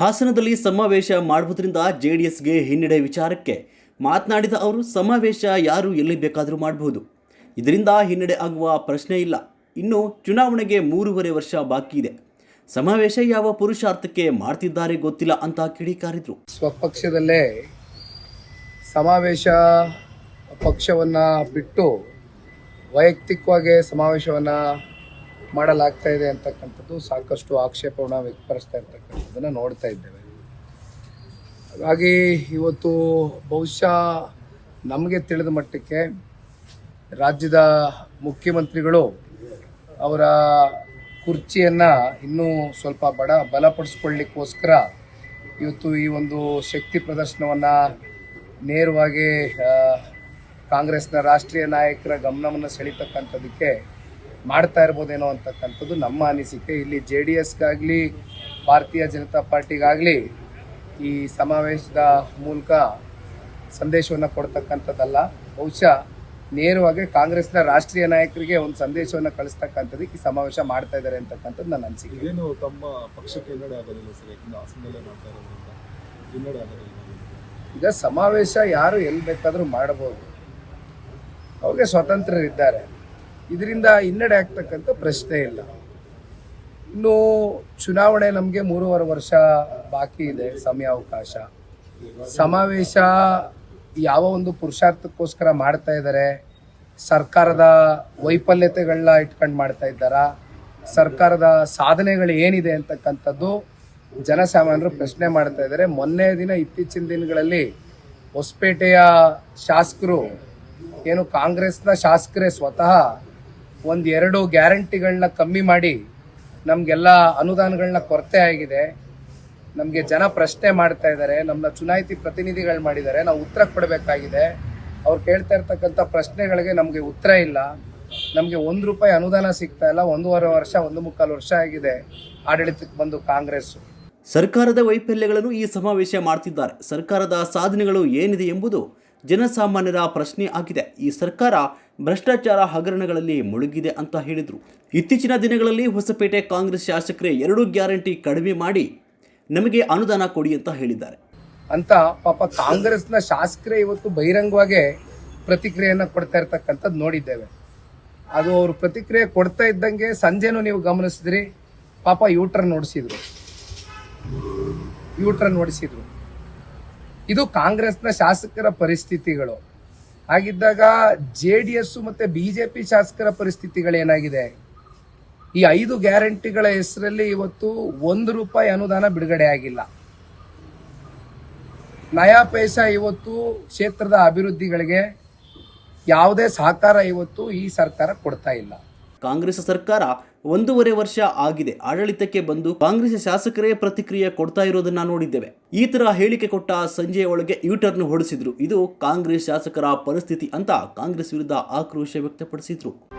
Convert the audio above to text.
ಹಾಸನದಲ್ಲಿ ಸಮಾವೇಶ ಮಾಡುವುದರಿಂದ ಜೆಡಿಎಸ್ಗೆ ಹಿನ್ನಡೆ ವಿಚಾರಕ್ಕೆ ಮಾತನಾಡಿದ ಅವರು, ಸಮಾವೇಶ ಯಾರು ಎಲ್ಲಿ ಬೇಕಾದರೂ ಮಾಡಬಹುದು ಇದರಿಂದ ಹಿನ್ನಡೆ ಆಗುವ ಪ್ರಶ್ನೆ ಇಲ್ಲ. ಇನ್ನು ಚುನಾವಣೆಗೆ ಮೂರುವರೆ ವರ್ಷ ಬಾಕಿ ಇದೆ. ಸಮಾವೇಶ ಯಾವ ಪುರುಷಾರ್ಥಕ್ಕೆ ಮಾಡ್ತಿದ್ದಾರೆ ಗೊತ್ತಿಲ್ಲ ಅಂತ ಕಿಡಿಕಾರಿದ್ರು. ಸ್ವಪಕ್ಷದಲ್ಲೇ ಸಮಾವೇಶ ಪಕ್ಷವನ್ನು ಬಿಟ್ಟು ವೈಯಕ್ತಿಕವಾಗಿ ಸಮಾವೇಶವನ್ನು ಮಾಡಲಾಗ್ತಾ ಇದೆ ಅಂತಕ್ಕಂಥದ್ದು ಸಾಕಷ್ಟು ಆಕ್ಷೇಪವನ್ನು ವ್ಯಕ್ತಪಡಿಸ್ತಾ ಇರ್ತಕ್ಕಂಥದ್ದನ್ನು ನೋಡ್ತಾ ಇದ್ದೇವೆ. ಹಾಗಾಗಿ ಇವತ್ತು ಬಹುಶಃ ನಮಗೆ ತಿಳಿದ ಮಟ್ಟಕ್ಕೆ ರಾಜ್ಯದ ಮುಖ್ಯಮಂತ್ರಿಗಳು ಅವರ ಕುರ್ಚಿಯನ್ನು ಇನ್ನೂ ಸ್ವಲ್ಪ ಬಡ ಬಲಪಡಿಸ್ಕೊಳ್ಳಿಕ್ಕೋಸ್ಕರ ಇವತ್ತು ಈ ಒಂದು ಶಕ್ತಿ ಪ್ರದರ್ಶನವನ್ನು ನೇರವಾಗಿ ಕಾಂಗ್ರೆಸ್ನ ರಾಷ್ಟ್ರೀಯ ನಾಯಕರ ಗಮನವನ್ನು ಸೆಳೀತಕ್ಕಂಥದ್ದಕ್ಕೆ ಮಾಡ್ತಾ ಇರ್ಬೋದೇನೋ ಅಂತಕ್ಕಂಥದ್ದು ನಮ್ಮ ಅನಿಸಿಕೆ. ಇಲ್ಲಿ ಜೆ ಡಿ ಎಸ್ಗಾಗಲಿ ಭಾರತೀಯ ಜನತಾ ಪಾರ್ಟಿಗಾಗಲಿ ಈ ಸಮಾವೇಶದ ಮೂಲಕ ಸಂದೇಶವನ್ನು ಕೊಡ್ತಕ್ಕಂಥದ್ದಲ್ಲ. ಬಹುಶಃ ನೇರವಾಗಿ ಕಾಂಗ್ರೆಸ್ನ ರಾಷ್ಟ್ರೀಯ ನಾಯಕರಿಗೆ ಒಂದು ಸಂದೇಶವನ್ನು ಕಳಿಸ್ತಕ್ಕಂಥದ್ದು ಈ ಸಮಾವೇಶ ಮಾಡ್ತಾ ಇದ್ದಾರೆ ಅಂತಕ್ಕಂಥದ್ದು ನನ್ನ ಅನಿಸಿಕೆ. ಏನೋ ತಮ್ಮ ಪಕ್ಷಕ್ಕೆ ಈಗ ಸಮಾವೇಶ ಯಾರು ಎಲ್ಲಿ ಬೇಕಾದರೂ ಮಾಡಬಹುದು ಅವ್ರಿಗೆ ಸ್ವತಂತ್ರರಿದ್ದಾರೆ. ಇದರಿಂದ ಹಿನ್ನಡೆ ಆಗ್ತಕ್ಕಂಥ ಪ್ರಶ್ನೆ ಇಲ್ಲ. ಇನ್ನು ಚುನಾವಣೆ ನಮಗೆ ಮೂರುವರೆ ವರ್ಷ ಬಾಕಿ ಇದೆ, ಸಮಯಾವಕಾಶ. ಸಮಾವೇಶ ಯಾವ ಒಂದು ಪುರುಷಾರ್ಥಕ್ಕೋಸ್ಕರ ಮಾಡ್ತಾ ಇದ್ದಾರೆ, ಸರ್ಕಾರದ ವೈಫಲ್ಯತೆಗಳನ್ನ ಇಟ್ಕೊಂಡು ಮಾಡ್ತಾ ಇದ್ದಾರಾ, ಸರ್ಕಾರದ ಸಾಧನೆಗಳು ಏನಿದೆ ಅಂತಕ್ಕಂಥದ್ದು ಜನಸಾಮಾನ್ಯರು ಪ್ರಶ್ನೆ ಮಾಡ್ತಾ ಇದ್ದಾರೆ. ಮೊನ್ನೆ ದಿನ ಇತ್ತೀಚಿನ ದಿನಗಳಲ್ಲಿ ಹೊಸಪೇಟೆಯ ಶಾಸಕರು, ಏನು ಕಾಂಗ್ರೆಸ್ನ ಶಾಸಕರೇ ಸ್ವತಃ ಒಂದು ಎರಡು ಗ್ಯಾರಂಟಿಗಳನ್ನ ಕಮ್ಮಿ ಮಾಡಿ ನಮಗೆಲ್ಲ ಅನುದಾನಗಳನ್ನ ಕೊರತೆ ಆಗಿದೆ. ನಮಗೆ ಜನ ಪ್ರಶ್ನೆ ಮಾಡ್ತಾ ಇದ್ದಾರೆ. ನಮ್ಮನ್ನ ಚುನಾಯಿತಿ ಪ್ರತಿನಿಧಿಗಳು ಮಾಡಿದ್ದಾರೆ. ನಾವು ಉತ್ತರ ಕೊಡಬೇಕಾಗಿದೆ. ಅವ್ರು ಕೇಳ್ತಾ ಇರ್ತಕ್ಕಂಥ ಪ್ರಶ್ನೆಗಳಿಗೆ ನಮಗೆ ಉತ್ತರ ಇಲ್ಲ. ನಮಗೆ ಒಂದು ರೂಪಾಯಿ ಅನುದಾನ ಸಿಗ್ತಾ ಇಲ್ಲ. ಒಂದೂವರೆ ವರ್ಷ, ಒಂದು ಮುಕ್ಕಾಲು ವರ್ಷ ಆಗಿದೆ ಆಡಳಿತಕ್ಕೆ ಬಂದು ಕಾಂಗ್ರೆಸ್. ಸರ್ಕಾರದ ವೈಫಲ್ಯಗಳನ್ನು ಈ ಸಮಾವೇಶ ಮಾಡ್ತಿದ್ದಾರೆ. ಸರ್ಕಾರದ ಸಾಧನೆಗಳು ಏನಿದೆ ಎಂಬುದು ಜನಸಾಮಾನ್ಯರ ಪ್ರಶ್ನೆ ಆಗಿದೆ. ಈ ಸರ್ಕಾರ ಭ್ರಷ್ಟಾಚಾರ ಹಗರಣಗಳಲ್ಲಿ ಮುಳುಗಿದೆ ಅಂತ ಹೇಳಿದರು. ಇತ್ತೀಚಿನ ದಿನಗಳಲ್ಲಿ ಹೊಸಪೇಟೆ ಕಾಂಗ್ರೆಸ್ ಶಾಸಕರೇ ಎರಡು ಗ್ಯಾರಂಟಿ ಕಡಿಮೆ ಮಾಡಿ ನಮಗೆ ಅನುದಾನ ಕೊಡಿ ಅಂತ ಹೇಳಿದ್ದಾರೆ. ಅಂತ ಪಾಪ ಕಾಂಗ್ರೆಸ್ನ ಶಾಸಕರೇ ಇವತ್ತು ಬಹಿರಂಗವಾಗಿ ಪ್ರತಿಕ್ರಿಯೆಯನ್ನು ಕೊಡ್ತಾ ಇರ್ತಕ್ಕಂಥದ್ದು ನೋಡಿದ್ದೇವೆ. ಅದು ಅವರು ಪ್ರತಿಕ್ರಿಯೆ ಕೊಡ್ತಾ ಇದ್ದಂಗೆ ಸಂಜೆನೂ ನೀವು ಗಮನಿಸಿದ್ರಿ. ಪಾಪ ಯೂಟರ್ನ್ ನೋಡಿಸಿದ್ರು ಯೂಟರ್ನ್ ನೋಡಿಸಿದ್ರು ಇದು ಕಾಂಗ್ರೆಸ್ನ ಶಾಸಕರ ಪರಿಸ್ಥಿತಿಗಳು. ಹಾಗಿದ್ದಾಗ ಜೆ ಡಿ ಎಸ್ ಮತ್ತೆ ಬಿಜೆಪಿ ಶಾಸಕರ ಪರಿಸ್ಥಿತಿಗಳೇನಾಗಿದೆ? ಈ ಐದು ಗ್ಯಾರಂಟಿಗಳ ಹೆಸರಲ್ಲಿ ಇವತ್ತು ಒಂದು ರೂಪಾಯಿ ಅನುದಾನ ಬಿಡುಗಡೆ ಆಗಿಲ್ಲ. ನಯಾ ಪೈಸಾ ಇವತ್ತು ಕ್ಷೇತ್ರದ ಅಭಿವೃದ್ಧಿಗಳಿಗೆ ಯಾವುದೇ ಸಹಕಾರ ಇವತ್ತು ಈ ಸರ್ಕಾರ ಕೊಡ್ತಾ ಇಲ್ಲ. ಕಾಂಗ್ರೆಸ್ ಸರ್ಕಾರ ಒಂದೂವರೆ ವರ್ಷ ಆಗಿದೆ. ಆಡಳಿತಕ್ಕೆ ಬಂದು ಕಾಂಗ್ರೆಸ್ ಶಾಸಕರೇ ಪ್ರತಿಕ್ರಿಯೆ ಕೊಡ್ತಾ ಇರೋದನ್ನ ನೋಡಿದ್ದೇವೆ. ಈ ತರ ಹೇಳಿಕೆ ಕೊಟ್ಟ ಸಂಜೆಯ ಒಳಗೆ ಯೂಟರ್ನ್ ಹೊಡೆಸಿದ್ರು. ಇದು ಕಾಂಗ್ರೆಸ್ ಶಾಸಕರ ಪರಿಸ್ಥಿತಿ ಅಂತ ಕಾಂಗ್ರೆಸ್ ವಿರುದ್ಧ ಆಕ್ರೋಶ ವ್ಯಕ್ತಪಡಿಸಿದ್ರು.